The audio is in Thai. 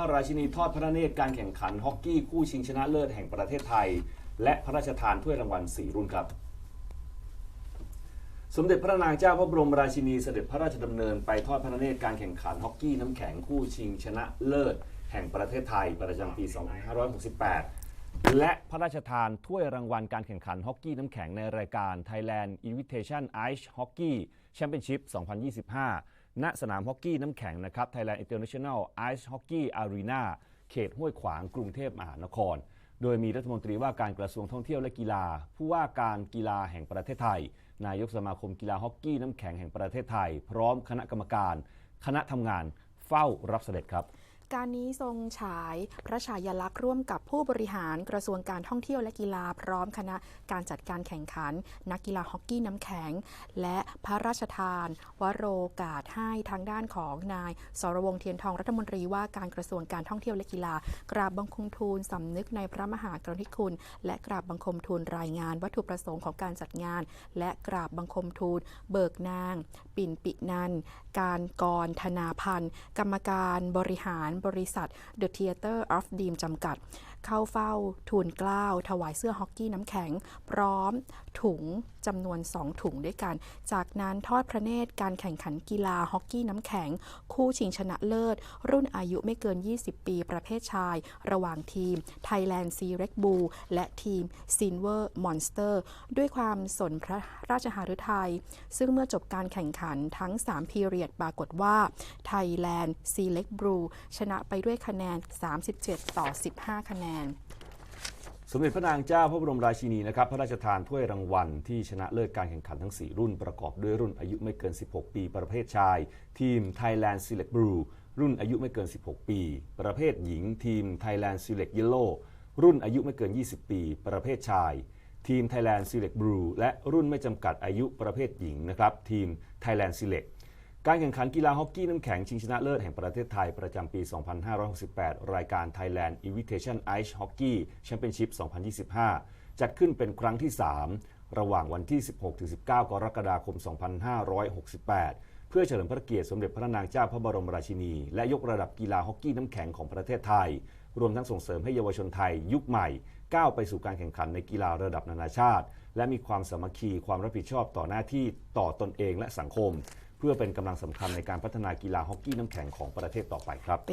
พระราชินีทอดพระเนตรการแข่งขันฮอกกี้คู่ชิงชนะเลิศแห่งประเทศไทย และพระราชทานถ้วยรางวัล 4 รุ่นครับ สมเด็จพระนางเจ้าพระบรมราชินีเสด็จพระราชดำเนินไปทอดพระเนตรการแข่งขันฮอกกี้น้ำแข็งคู่ชิงชนะเลิศแห่งประเทศไทยประจำปี 2568 และพระราชทานถ้วยรางวัลการแข่งขันฮอกกี้น้ำแข็งในรายการ Thailand Invitation Ice Hockey Championship 2025 ณสนามฮอกกี้น้ำแข็งนะครับ Thailand International Ice Hockey Arena เขตห้วยขวางกรุงเทพมหานคร โดยมีรัฐมนตรีว่าการกระทรวงท่องเที่ยวและกีฬา ผู้ว่าการกีฬาแห่งประเทศไทย นายกสมาคมกีฬาฮอกกี้น้ำแข็งแห่งประเทศไทย พร้อมคณะกรรมการ คณะทำงานเฝ้ารับเสด็จครับ การนี้ทรงฉายพระฉายาลักษณ์ร่วมกับผู้บริหารกระทรวงการท่องเที่ยวและกีฬาพร้อมคณะการจัดการแข่งขัน นักกีฬาฮอกกี้น้ำแข็ง และพระราชทาน วโรกาสให้ทางด้านของนายสรวงเทียนทองรัฐมนตรีว่าการกระทรวงการท่องเที่ยวและกีฬา กราบบังคมทูลสำนึกในพระมหากรุณาธิคุณ และกราบบังคมทูลรายงาน วัตถุประสงค์ของการจัดงาน และกราบบังคมทูลเบิกนาง ปิ่นปินันการกรธนาพันธ์กรรมการบริหารบริษัท The Theater of Dream จำกัด เข้าเฝ้าทูลเกล้าถวายเสื้อฮอกกี้น้ำแข็ง พร้อมถุงจำนวน 2 ถุงด้วยกัน จากนั้นทอดพระเนตรการแข่งขันกีฬาฮอกกี้น้ำแข็ง คู่ชิงชนะเลิศ รุ่นอายุไม่เกิน 20 ปีประเภทชาย ระหว่างทีม Thailand Sea Red Bull และทีม Silver Monster ด้วยความสนพระราชหฤทัย ซึ่งเมื่อจบการแข่งขันทั้ง 3 พีเรียดปรากฏว่า Thailand Sea Red Bull ชนะไปด้วยคะแนน 37 ต่อ 15 คะแนนสมเด็จพระนางเจ้าพระบรมราชินีนะครับ พระราชทานถ้วยรางวัลที่ชนะเลิศการแข่งขันทั้ง 4 รุ่นประกอบด้วยรุ่นอายุไม่เกิน 16 ปี ประเภทชาย ทีม Thailand Select Blue รุ่นอายุไม่เกิน 16 ปี ประเภทหญิง ทีม Thailand Select Yellow รุ่นอายุไม่เกิน 20 ปี ประเภทชาย ทีม Thailand Select Blue และรุ่นไม่จำกัดอายุประเภทหญิงนะครับ ทีม Thailand Select การแข่งขันกีฬาฮอกกี้น้ำแข็งชิงชนะเลิศแห่งประเทศไทยประจำปี 2568 รายการ Thailand Invitation Ice Hockey Championship 2025 จัดขึ้นเป็นครั้งที่ 3 ระหว่างวันที่ 16-19 กรกฎาคม 2568 เพื่อเฉลิมพระเกียรติสมเด็จพระนางเจ้าพระบรมราชินี และยกระดับกีฬาฮอกกี้น้ำแข็งของประเทศไทย รวมทั้งส่งเสริมให้เยาวชนไทยยุคใหม่ก้าวไปสู่การแข่งขันในกีฬาระดับนานาชาติ และมีความสามัคคีความรับผิดชอบต่อหน้าที่ต่อตนเองและสังคม พื่อเป็นกำลังสำคัญในการพัฒนากีฬาฮอกกี้น้ำแข็งของประเทศต่อไปครับ